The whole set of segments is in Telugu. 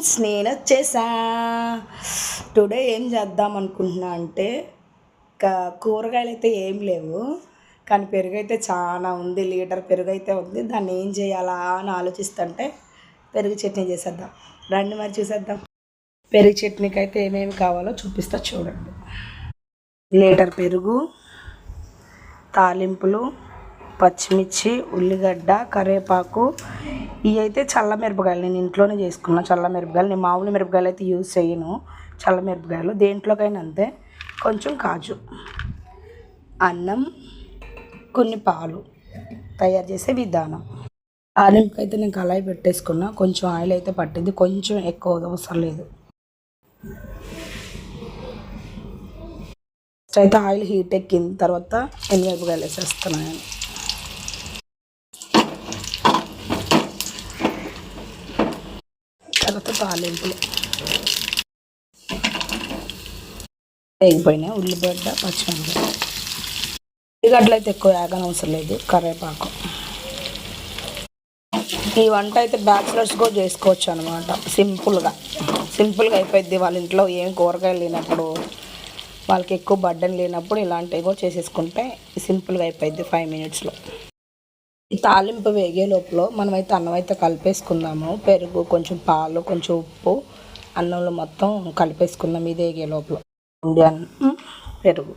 ఫ్రెండ్స్ నేను వచ్చేసా. టుడే ఏం చేద్దాం అనుకుంటున్నా అంటే కూరగాయలు అయితే ఏం లేవు. కానీ పెరుగు అయితే చాలా ఉంది లీటర్ పెరుగు అయితే ఉంది. దాన్ని ఏం చేయాలా అని ఆలోచిస్తుంటే పెరుగు చట్నీ చేసేద్దాం. రండి మరి చూసేద్దాం. పెరుగు చట్నీకి అయితే ఏమేమి కావాలో చూపిస్తా చూడండి. లీటర్ పెరుగు తాలింపులు పచ్చిమిర్చి ఉల్లిగడ్డ కరివేపాకు ఇవి అయితే చల్ల మిరపకాయలు నేను ఇంట్లోనే చేసుకున్నాను చల్ల మిరపకాయలు. నేను మామూలు మిరపకాయలు అయితే యూజ్ చేయను. చల్ల మిరపకాయలు. దేంట్లోకైనా అంతే. కొంచెం కాజు అన్నం కొన్ని పాలు తయారు చేసే విధానం. తాలింపుకి అయితే నేను కళాయి పెట్టేసుకున్నా. కొంచెం ఆయిల్ అయితే పట్టింది. కొంచెం ఎక్కువ అవసరం లేదు. ఫస్ట్ అయితే ఆయిల్ హీట్ ఎక్కిన తర్వాత ఎన్ని వేపకాయలు వేసేస్తున్నాను. తర్వాత తాలింపులు. వేగిపోయినాయి. ఉల్లిగడ్డ పచ్చిమిరపకాయ. ఉల్లిగడ్డలు అయితే ఎక్కువ వేగనవసరం లేదు. కరివేపాకు. ఈ వంట అయితే బ్యాచిలర్స్ కూడా చేసుకోవచ్చు అనమాట సింపుల్గా. సింపుల్గా అయిపోయింది వాళ్ళ ఇంట్లో ఏం కూరగాయలు లేనప్పుడు వాళ్ళకి ఎక్కువ బడ్డన్ లేనప్పుడు ఇలాంటివి కూడా చేసేసుకుంటే సింపుల్గా అయిపోయింది ఫైవ్ మినిట్స్లో. తాలింపు వేగే లోపల మనమైతే అన్నం అయితే కలిపేసుకుందాము. పెరుగు కొంచెం పాలు కొంచెం ఉప్పు అన్నంలో మొత్తం కలిపేసుకుందాం ఇది వేగే లోపల. ఇండియన్ అన్నం పెరుగు.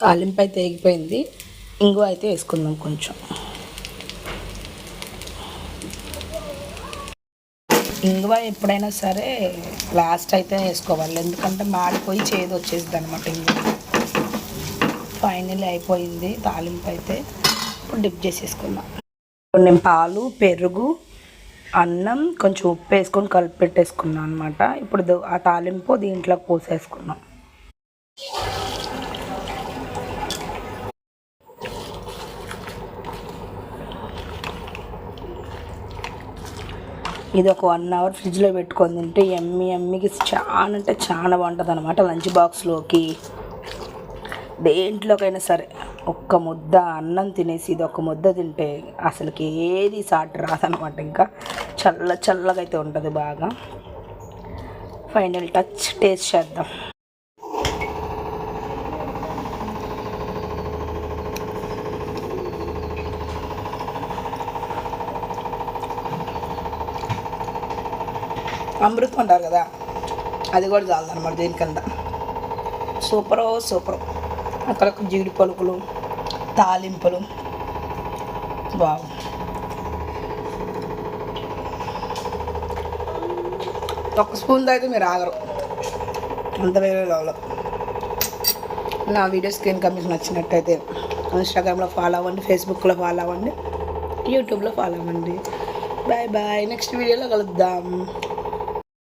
తాలింపు అయితే వేగిపోయింది. ఇంగు అయితే వేసుకుందాం కొంచెం. ఇంగువ ఎప్పుడైనా సరే లాస్ట్ అయితే వేసుకోవాలి. ఎందుకంటే మాడిపోయి చేదు వచ్చేసింది అనమాట ఇంగువ. ఫైనల్ అయిపోయింది తాలింపు అయితే. ఇప్పుడు డిప్ చేసేసుకుందాం. కొన్ని నేను పాలు పెరుగు అన్నం కొంచెం ఉప్పు వేసుకొని కలిపి పెట్టేసుకున్నాను అనమాట ఇప్పుడు దో- ఆ తాలింపు దీంట్లో పోసేసుకున్నాం ఇది ఒక వన్ అవర్ ఫ్రిడ్జ్లో పెట్టుకొని తింటే ఎమ్మి ఎమ్మికి చాలా అంటే చాలా బాగుంటుంది అనమాట లంచ్ బాక్స్లోకి. దేంట్లోకైనా సరే ఒక్క ముద్ద అన్నం తినేసి ఇది ఒక ముద్ద తింటే అసలుకి ఏది సాటి రాదనమాట ఇంకా. చల్ల చల్లగా అయితే ఉంటుంది బాగా. ఫైనల్ టచ్ టేస్ట్ చేద్దాం. అమృతం అంటారు కదా అది కూడా చాలదన్నమాట దీనికన్నా. సూపరో సూపర్. అక్కడ జీడి పలుకులు తాలింపులు. బావు ఒక స్పూన్ అయితే మీరు ఆగరు. అంత వేరే లెవెల్. నా వీడియో స్క్రీన్ కమిషన్ నచ్చినట్టయితే ఇన్స్టాగ్రామ్లో ఫాలో అవ్వండి ఫేస్బుక్లో ఫాలో అవ్వండి యూట్యూబ్లో ఫాలో అవ్వండి. Bye bye. నెక్స్ట్ వీడియోలో కలుద్దాం.